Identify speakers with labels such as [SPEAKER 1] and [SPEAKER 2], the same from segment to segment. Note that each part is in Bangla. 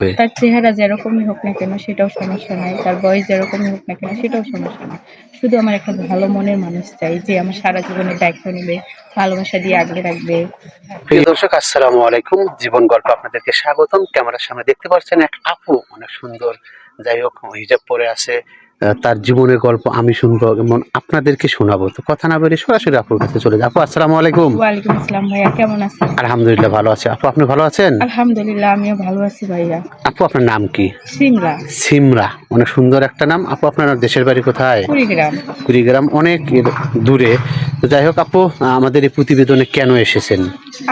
[SPEAKER 1] তার চেহারা যেরকমই হোক না কেন সেটাও সমস্যা নাই। তার বয়স যেরকমই হোক না কেন সেটাও সমস্যা নাই। শুধু আমার একটা ভালো মনের মানুষ চাই যে আমার সারা জীবনে দায়িত্ব নেবে ভালোবাসা দিয়ে আগলে রাখবে।
[SPEAKER 2] প্রিয় দর্শক আসসালামু আলাইকুম। জীবন গল্প আপনাদেরকে স্বাগতম। ক্যামেরার সামনে দেখতে পাচ্ছেন এক আপু অনেক সুন্দর। যাই হোক হিজাব পরে আছে। তার জীবনের গল্প আমি শুনব এবং আপনাদেরকে শোনাবো। তো কথা না বেরিয়ে সরাসরি আপুর কাছে চলে যাব আসসালামু আলাইকুম।
[SPEAKER 1] ওয়ালাইকুম আসসালাম ভাইয়া কেমন আছেন?
[SPEAKER 2] আলহামদুলিল্লাহ ভালো আছে। আপু আপনি ভালো আছেন?
[SPEAKER 1] আলহামদুলিল্লাহ আমিও ভালো আছি ভাইয়া।
[SPEAKER 2] আপু আপনার নাম কি?
[SPEAKER 1] সিমলা
[SPEAKER 2] সিমরা। অনেক সুন্দর একটা নাম। আপু আপনার দেশের বাড়ি কোথায়?
[SPEAKER 1] কুড়িগ্রাম।
[SPEAKER 2] কুড়িগ্রাম অনেক দূরে। তো যাই হোক আপু আমাদের এই প্রতিবেদনে কেন এসেছেন?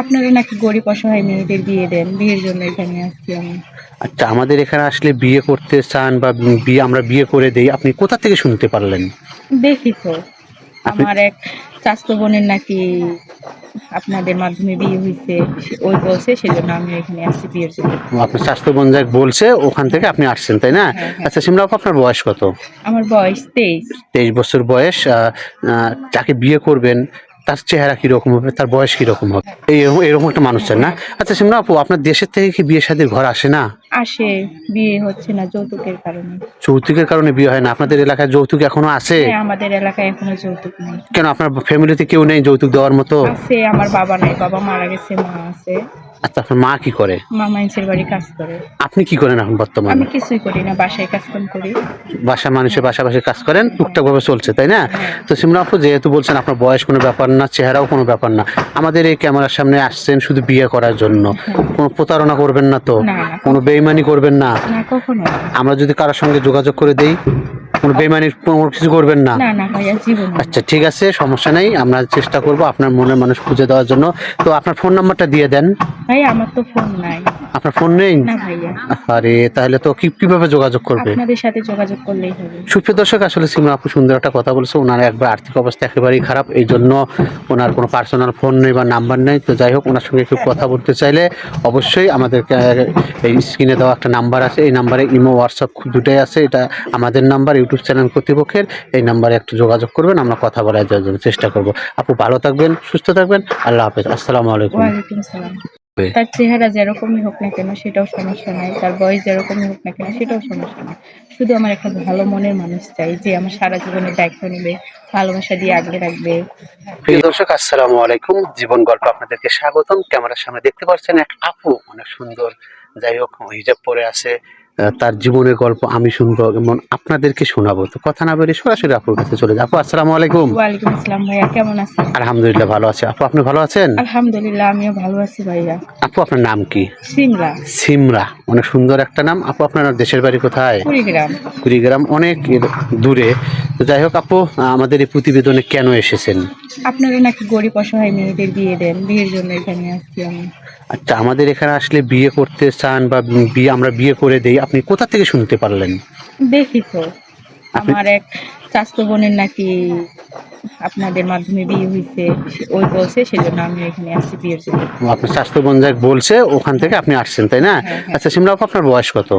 [SPEAKER 1] আপনারা নাকি গরিব অসহায় মেয়েদের বিয়ে দেন। বিয়ের জন্য এখানে আসছি আমি।
[SPEAKER 2] আচ্ছা আমাদের এখানে আসলে বিয়ে করতে চান বা বিয়ে আমরা বিয়ে করে দেই আপনি কোথা থেকে শুনতে পারলেন?
[SPEAKER 1] দেখি তো।
[SPEAKER 2] আপনি-
[SPEAKER 1] আমার এক চাস্ত বোনের নাকি আপনাদের মাধ্যমে বিয়ে হয়েছে ওই বলছে সেজন্য আমি এখানে আসছি বিয়ের জন্য।
[SPEAKER 2] আপনার স্বাস্থ্য বন্ধু বলছে ওখান থেকে আপনি আসছেন তাই না?
[SPEAKER 1] হ্যাঁ, হ্যাঁ।
[SPEAKER 2] আচ্ছা সিমলা আপু আপনার বয়স কত?
[SPEAKER 1] আমার বয়স তেইশ।
[SPEAKER 2] তেইশ বছর বয়স যাকে বিয়ে করবেন তার চেহারা কীরকম হবে তার বয়স কীরকম হবে? এই এরকম একটা মানুষ চান না? আচ্ছা সিমলা আপু আপনার দেশের থেকে কি বিয়ে শাদীর ঘর আসে না?
[SPEAKER 1] আসে বিয়ে হচ্ছে না যৌতুকের কারণে।
[SPEAKER 2] যৌতুকের কারণে বিয়ে হয় না? আপনাদের এলাকায় যৌতুক এখনও আছে?
[SPEAKER 1] হ্যাঁ, আমাদের এলাকায় এখনও যৌতুক নেই।
[SPEAKER 2] কেন আপনার ফ্যামিলিতে কেউ নেই যৌতুক দেওয়ার মতো?
[SPEAKER 1] আছে আমার বাবা নাই বাবা মারা গেছে মা আছে।
[SPEAKER 2] আচ্ছা আপনার মা কি করে?
[SPEAKER 1] মা মাইন্সের বাড়ি কাজ করে।
[SPEAKER 2] আপনি কি করেন এখন বর্তমানে?
[SPEAKER 1] আমি কিছুই করি না বাসায় কাজ কাম করি।
[SPEAKER 2] বাসা মানুষের পাশাপাশি কাজ করেন? টুকটাক ভাবে চলছে তাই না?
[SPEAKER 1] হ্যাঁ।
[SPEAKER 2] তো সিমরা আপু যেহেতু বলছেন আপনার বয়স কোনো ব্যাপার না চেহারাও কোনো ব্যাপার না আমাদের এই ক্যামেরার সামনে আসছেন শুধু বিয়ে করার জন্য। কোনো প্রতারণা করবেন না তো?
[SPEAKER 1] না, না।
[SPEAKER 2] কোনো বেইমানি করবেন না।
[SPEAKER 1] না কখনো
[SPEAKER 2] আমরা যদি কারোর সঙ্গে যোগাযোগ করে দেই কোনো বেইমানি কোনো কিছু করবেন না।
[SPEAKER 1] না না ভাইয়া জীবন
[SPEAKER 2] আচ্ছা ঠিক আছে সমস্যা নেই। আমরা চেষ্টা করব আপনার মনের মানুষ খুঁজে দেওয়ার জন্য। তো আপনার ফোন নাম্বারটা দিয়ে দেন।
[SPEAKER 1] আমার তো ফোন নাই।
[SPEAKER 2] আপনার ফোন নেই?
[SPEAKER 1] না ভাইয়া।
[SPEAKER 2] আরে তাহলে তো কি কীভাবে যোগাযোগ করবে?
[SPEAKER 1] আপনাদের সাথে যোগাযোগ করলেই হবে।
[SPEAKER 2] সুপ্রিয় দর্শক আসলে সিমা আপু সুন্দর একটা কথা বলছে। ওনার একবার আর্থিক অবস্থা একেবারেই খারাপ এই জন্য ওনার কোনো পার্সোনাল ফোন নেই বা নাম্বার নেই। তো যাই হোক ওনার সঙ্গে একটু কথা বলতে চাইলে অবশ্যই আমাদেরকে এই স্ক্রিনে দেওয়া একটা নাম্বার আছে। এই নাম্বারে ইমো হোয়াটসঅ্যাপ দুটোই আছে। এটা আমাদের নাম্বার ইউটিউব চ্যানেল কর্তৃপক্ষের। এই নাম্বারে একটু যোগাযোগ করবেন আমরা কথা বলার জন্য চেষ্টা করব। আপু ভালো থাকবেন সুস্থ থাকবেন। আল্লাহ হাফেজ। আসসালামু আলাইকুম।
[SPEAKER 1] তার চেহারা যেরকমই হোক না কেন সেটাও সমস্যা নাই। তার বয়স যেরকমই হোক না কেন সেটাও সমস্যা নাই। শুধু আমার একটা ভালো মনের মানুষ চাই যে আমার সারা জীবনে দায়িত্ব নেবে ভালোবাসা দিয়ে আগলে রাখবে।
[SPEAKER 2] প্রিয় দর্শক আসসালামু আলাইকুম। জীবন গল্প আপনাদেরকে স্বাগতম। ক্যামেরার সামনে দেখতে পাচ্ছেন এক আপু। অনেক সুন্দর। যাই হোক হিজাব পরে আছে। তার জীবনের গল্প আমি শুনব এবং আপনাদেরকে শোনাবো। তো কথা না বেরিয়ে সরাসরি আপুর কাছে চলে যাব আসসালামু আলাইকুম।
[SPEAKER 1] ওয়ালাইকুম আসসালাম ভাইয়া কেমন আছেন?
[SPEAKER 2] আলহামদুলিল্লাহ ভালো আছে। আপু আপনি ভালো আছেন?
[SPEAKER 1] আলহামদুলিল্লাহ আমিও ভালো আছি ভাইয়া।
[SPEAKER 2] আপু আপনার নাম কি?
[SPEAKER 1] সিমলা
[SPEAKER 2] সিমরা। অনেক সুন্দর একটা নাম। আপু আপনার দেশের বাড়ি কোথায়?
[SPEAKER 1] কুড়িগ্রাম।
[SPEAKER 2] কুড়িগ্রাম অনেক দূরে। তো যাই হোক আপু আমাদের এই প্রতিবেদনে কেন এসেছেন?
[SPEAKER 1] আপনারা নাকি গরিব অসহায় মেয়েদের বিয়ে দেন। বিয়ের জন্য এখানে আসছি আমি।
[SPEAKER 2] আচ্ছা আমাদের এখানে আসলে বিয়ে করতে চান বা বিয়ে আমরা বিয়ে করে দেই আপনি কোথা থেকে শুনতে পারলেন?
[SPEAKER 1] দেখি তো। আমার এক চাস্ত বোনের নাকি আপনাদের মাধ্যমে বিয়ে হয়েছে ওই বলছে সেজন্য আমি এখানে আসছি বিয়ের জন্য।
[SPEAKER 2] আপনার স্বাস্থ্য যাক বলছে ওখান থেকে আপনি আসছেন তাই না?
[SPEAKER 1] হ্যাঁ, হ্যাঁ।
[SPEAKER 2] আচ্ছা সিমলা আপনার বয়স কত?